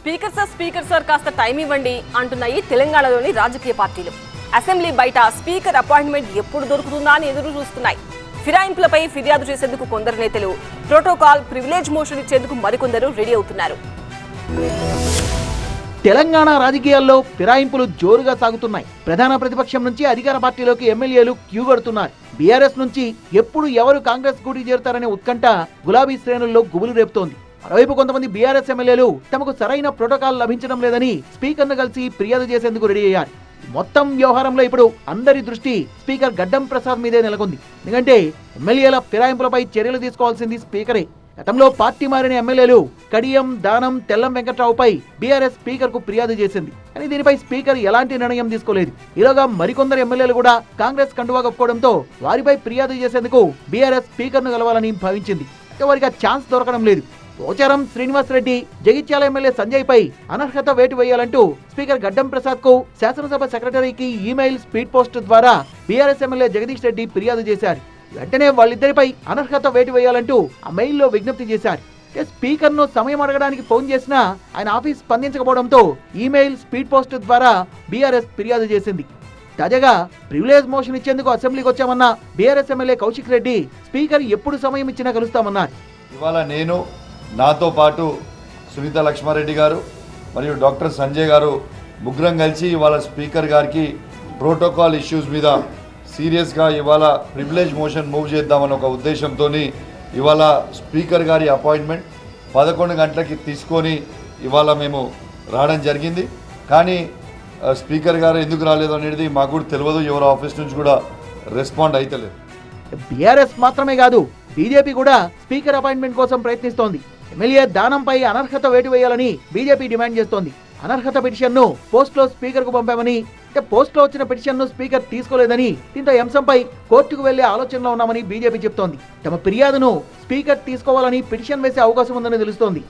Speaker sir speaker sir కాస్త time ఇవ్వండి అంటున్నాయి తెలంగాణలోని రాజకీయ పార్టీలు. అసెంబ్లీ బయట స్పీకర్ అపాయింట్మెంట్ ఎప్పుడు దొరుకుతుందా అని ఎదురు చూస్తున్నాయి. ఫిరాయింపులపై ఫిర్యాదు చేసేందుకు కొందరు నేతలు ప్రోటోకాల్ ప్రివిలేజ్ మోషన్ ఇచ్చేందుకు మరికొందరు రెడీ అవుతున్నారు. తెలంగాణ రాజకీయాల్లో ఫిరాయింపులు జోరుగా సాగుతున్నాయి. ప్రధాన ప్రతిపక్షం నుంచి అధికార పార్టీలోకి ఎమ్మెల్యేలు క్యూ కడుతున్నారు బీఆర్ఎస్ నుంచి ఎప్పుడు ఎవరు కాంగ్రెస్ కూటీ చేరుతారనే ఉత్కంఠ గులాబీ శ్రేణుల్లో గుబులు రేపుతోంది. మరోవైపు కొంతమంది బీఆర్ఎస్ ఎమ్మెల్యేలు తమకు సరైన ప్రోటోకాల్ లభించడం లేదని స్పీకర్ను కలిసి ఫిర్యాదు చేసేందుకు రెడీ అయ్యారు. మొత్తం వ్యవహారంలో ఇప్పుడు అందరి దృష్టి స్పీకర్ గడ్డం ప్రసాద్ మీదే నెలకొంది. ఎందుకంటే ఎమ్మెల్యేల ఫిరాయింపులపై చర్యలు తీసుకోవాల్సింది స్పీకరే. గతంలో పార్టీ మారిన ఎమ్మెల్యేలు కడియం దానం తెల్లం వెంకట్రావుపై బీఆర్ఎస్ స్పీకర్కు ఫిర్యాదు చేసింది. కానీ దీనిపై స్పీకర్ ఎలాంటి నిర్ణయం తీసుకోలేదు. ఈలోగా మరికొందరు ఎమ్మెల్యేలు కూడా కాంగ్రెస్ కండువా కప్పుకోవడంతో వారిపై ఫిర్యాదు చేసేందుకు బీఆర్ఎస్ స్పీకర్ను కలవాలని భావించింది. వారికి ఆ ఛాన్స్ దొరకడం లేదు. పోచారం శ్రీనివాస్ రెడ్డి జగిత్యాల ఎమ్మెల్యే సంజయ్ పై అనర్హత వేటు వేయాలంటూ స్పీకర్ గడ్డం ప్రసాద్కు శాసనసభ సెక్రటరీకి ఈమెయిల్ స్పీడ్ పోస్ట్ ద్వారా బీఆర్ఎస్ ఎమ్మెల్యే జగదీష్ రెడ్డి ఫిర్యాదు చేశారు. వెంటనే వాళ్ళిద్దరిపై అనర్హత వేటు వేయాలంటూ ఆ మెయిల్లో విజ్ఞప్తి చేశారు. స్పీకర్ను సమయం అడగడానికి ఫోన్ చేసినా ఆయన ఆఫీస్ స్పందించకపోవడంతో ఈమెయిల్ స్పీడ్ పోస్ట్ ద్వారా బీఆర్ఎస్ ఫిర్యాదు చేసింది. తాజాగా ప్రివిలేజ్ మోషన్ ఇచ్చేందుకు అసెంబ్లీకి వచ్చామన్న BRS MLA Kaushik Reddy speaker ఎప్పుడు సమయం ఇచ్చినా కలుస్తామన్నారు. ఇవాళ నేను నాతో పాటు సునీత లక్ష్మారెడ్డి గారు మరియు డాక్టర్ సంజయ్ గారు ముగ్గురం కలిసి ఇవాళ స్పీకర్ గారికి ప్రోటోకాల్ ఇష్యూస్ మీద సీరియస్గా ఇవాళ ప్రివిలేజ్ మోషన్ మూవ్ చేద్దామని ఒక ఉద్దేశంతో ఇవాళ స్పీకర్ గారి అపాయింట్మెంట్ పదకొండు గంటలకి తీసుకొని ఇవాళ మేము రావడం జరిగింది. కానీ స్పీకర్ గారు ఎందుకు రాలేదు అనేది మాకు కూడా తెలియదు. ఎవరు ఆఫీస్ నుంచి కూడా రెస్పాండ్ అయితలేదు. బీఆర్ఎస్ మాత్రమే కాదు బీజేపీ కూడా స్పీకర్ అపాయింట్మెంట్ కోసం ప్రయత్నిస్తోంది. ఎమ్మెల్యే దానంపై అనర్హత వేటు వేయాలని బీజేపీ డిమాండ్ చేస్తోంది. అనర్హత పిటిషన్ను పోస్ట్లో స్పీకర్కు పంపామని అంటే పోస్ట్లో వచ్చిన పిటిషన్ను స్పీకర్ తీసుకోలేదని దీంతో ఈ అంశంపై కోర్టుకు వెళ్ళే ఆలోచనలో ఉన్నామని బీజేపీ చెప్తోంది. తమ ఫిర్యాదును స్పీకర్ తీసుకోవాలని పిటిషన్ వేసే అవకాశం ఉందని తెలుస్తోంది.